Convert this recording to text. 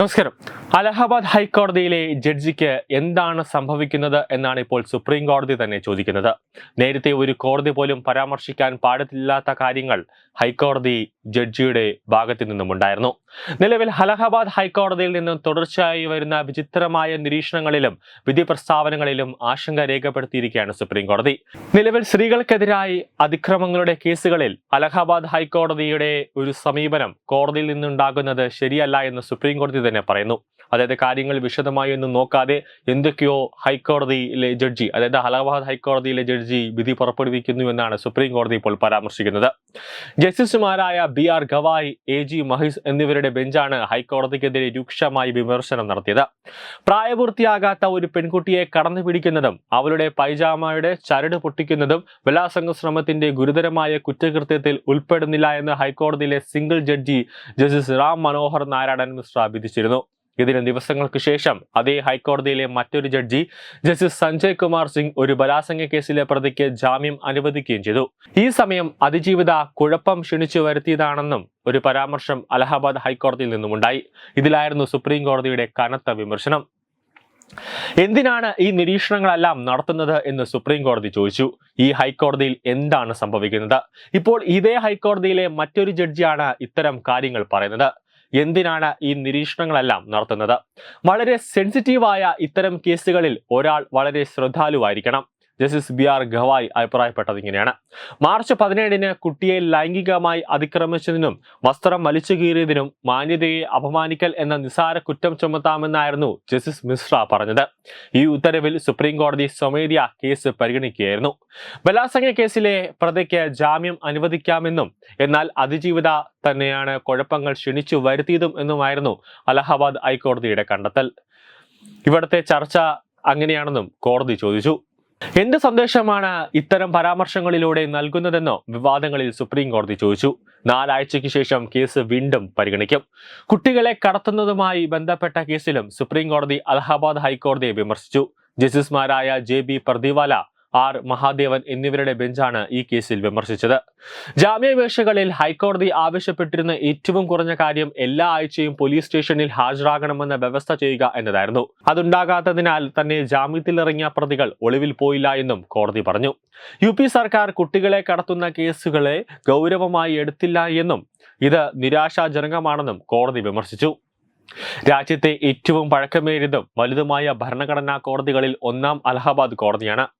നമസ്കാരം. അലഹബാദ് ഹൈക്കോടതിയിലെ ജഡ്ജിക്ക് എന്താണ് സംഭവിക്കുന്നത് എന്നാണ് ഇപ്പോൾ സുപ്രീം കോടതി തന്നെ ചോദിക്കുന്നത്. നേരത്തെ ഒരു കോടതി പോലും പരാമർശിക്കാൻ പാടില്ലാത്ത കാര്യങ്ങൾ ഹൈക്കോടതി ജഡ്ജിയുടെ ഭാഗത്തു നിന്നുമുണ്ടായിരുന്നു. നിലവിൽ അലഹബാദ് ഹൈക്കോടതിയിൽ നിന്നും തുടർച്ചയായി വരുന്ന വിചിത്രമായ നിരീക്ഷണങ്ങളിലും വിധി പ്രസ്താവനകളിലും ആശങ്ക രേഖപ്പെടുത്തിയിരിക്കുകയാണ് സുപ്രീം കോടതി നിലവിൽ സ്ത്രീകൾക്കെതിരായി അതിക്രമങ്ങളുടെ കേസുകളിൽ അലഹബാദ് ഹൈക്കോടതിയുടെ ഒരു സമീപനം കോടതിയിൽ നിന്നുണ്ടാകുന്നത് ശരിയല്ല എന്ന് സുപ്രീം കോടതി തന്നെ പറയുന്നു. അതായത് കാര്യങ്ങൾ വിശദമായി ഒന്നും നോക്കാതെ എന്തൊക്കെയോ ഹൈക്കോടതിയിലെ ജഡ്ജി അതായത് അലഹബാദ് ഹൈക്കോടതിയിലെ ജഡ്ജി വിധി പുറപ്പെടുവിക്കുന്നു എന്നാണ് സുപ്രീം കോടതി ഇപ്പോൾ പരാമർശിക്കുന്നത്. ജസ്റ്റിസുമാരായ B R Gavai A G Masih എന്നിവരുടെ ബെഞ്ചാണ് ഹൈക്കോടതിക്കെതിരെ രൂക്ഷമായി വിമർശനം നടത്തിയത്. പ്രായപൂർത്തിയാകാത്ത ഒരു പെൺകുട്ടിയെ കടന്നു പിടിക്കുന്നതും അവളുടെ പൈജാമയുടെ ചരട് പൊട്ടിക്കുന്നതും ബലാസംഗ ശ്രമത്തിന്റെ ഗുരുതരമായ കുറ്റകൃത്യത്തിൽ ഉൾപ്പെടുന്നില്ല എന്ന് ഹൈക്കോടതിയിലെ single judge justice Ram Manohar Narayanan Mishra വിധിച്ചിരുന്നു. ഇതിന് ദിവസങ്ങൾക്ക് ശേഷം അതേ ഹൈക്കോടതിയിലെ മറ്റൊരു ജഡ്ജി ജസ്റ്റിസ് സഞ്ജയ് കുമാർ സിംഗ് ഒരു ബലാത്സംഗ കേസിലെ പ്രതിക്ക് ജാമ്യം അനുവദിക്കുകയും ചെയ്തു. ഈ സമയം അതിജീവിത കുഴപ്പം ക്ഷണിച്ചു വരുത്തിയതാണെന്നും ഒരു പരാമർശം അലഹാബാദ് ഹൈക്കോടതിയിൽ നിന്നുമുണ്ടായി. ഇതിലായിരുന്നു സുപ്രീം കോടതിയുടെ കനത്ത വിമർശനം. എന്തിനാണ് ഈ നിരീക്ഷണങ്ങളെല്ലാം നടത്തുന്നത് എന്ന് സുപ്രീം കോടതി ചോദിച്ചു. ഈ ഹൈക്കോടതിയിൽ എന്താണ് സംഭവിക്കുന്നത്? ഇപ്പോൾ ഇതേ ഹൈക്കോടതിയിലെ മറ്റൊരു ജഡ്ജിയാണ് ഇത്തരം കാര്യങ്ങൾ പറയുന്നത്. എന്തിനാണ് ഈ നിരീക്ഷണങ്ങളെല്ലാം നടത്തുന്നത്? വളരെ സെൻസിറ്റീവായ ഇത്തരം കേസുകളിൽ ഒരാൾ വളരെ ശ്രദ്ധാലുവായിരിക്കണം. ജസ്റ്റിസ് ബി ആർ ഗവായ് അഭിപ്രായപ്പെട്ടത് ഇങ്ങനെയാണ്. മാർച്ച് പതിനേഴിന് കുട്ടിയെ ലൈംഗികമായി അതിക്രമിച്ചതിനും വസ്ത്രം വലിച്ചു കീറിയതിനും മാന്യതയെ അപമാനിക്കൽ എന്ന നിസാര കുറ്റം ചുമത്താമെന്നായിരുന്നു ജസ്റ്റിസ് മിശ്ര പറഞ്ഞത്. ഈ ഉത്തരവിൽ സുപ്രീം കോടതി സ്വമേധ്യ കേസ് പരിഗണിക്കുകയായിരുന്നു. ബലാത്സംഗ കേസിലെ പ്രതിക്ക് ജാമ്യം അനുവദിക്കാമെന്നും എന്നാൽ അതിജീവിത തന്നെയാണ് കുഴപ്പങ്ങൾ ക്ഷണിച്ചു വരുത്തിയതും എന്നുമായിരുന്നു അലഹബാദ് ഹൈക്കോടതിയുടെ കണ്ടെത്തൽ. ഇവിടുത്തെ ചർച്ച അങ്ങനെയാണെന്നും കോടതി ചോദിച്ചു. എന്ത് സന്ദേശമാണ് ഇത്തരം പരാമർശങ്ങളിലൂടെ നൽകുന്നതെന്നോ വിവാദങ്ങളിൽ സുപ്രീം കോടതി ചോദിച്ചു. നാലാഴ്ചയ്ക്ക് ശേഷം കേസ് വീണ്ടും പരിഗണിക്കും. കുട്ടികളെ കടത്തുന്നതുമായി ബന്ധപ്പെട്ട കേസിലും സുപ്രീം കോടതി അലഹാബാദ് ഹൈക്കോടതിയെ വിമർശിച്ചു. ജസ്റ്റിസുമാരായ J B Pardiwala R Mahadevan എന്നിവരുടെ ബെഞ്ചാണ് ഈ കേസിൽ വിമർശിച്ചത്. ജാമ്യാപേക്ഷകളിൽ ഹൈക്കോടതി ആവശ്യപ്പെട്ടിരുന്ന ഏറ്റവും കുറഞ്ഞ കാര്യം എല്ലാ ആഴ്ചയും പോലീസ് സ്റ്റേഷനിൽ ഹാജരാകണമെന്ന വ്യവസ്ഥ ചെയ്യുക എന്നതായിരുന്നു. അതുണ്ടാകാത്തതിനാൽ തന്നെ ജാമ്യത്തിലിറങ്ങിയ പ്രതികൾ ഒളിവിൽ പോയില്ല എന്നും കോടതി പറഞ്ഞു. യു സർക്കാർ കുട്ടികളെ കടത്തുന്ന കേസുകളെ ഗൗരവമായി എടുത്തില്ല എന്നും ഇത് നിരാശാജനകമാണെന്നും കോടതി വിമർശിച്ചു. രാജ്യത്തെ ഏറ്റവും പഴക്കമേറിയതും വലുതുമായ ഭരണഘടനാ കോടതികളിൽ ഒന്നാം അലഹബാദ് കോടതിയാണ്.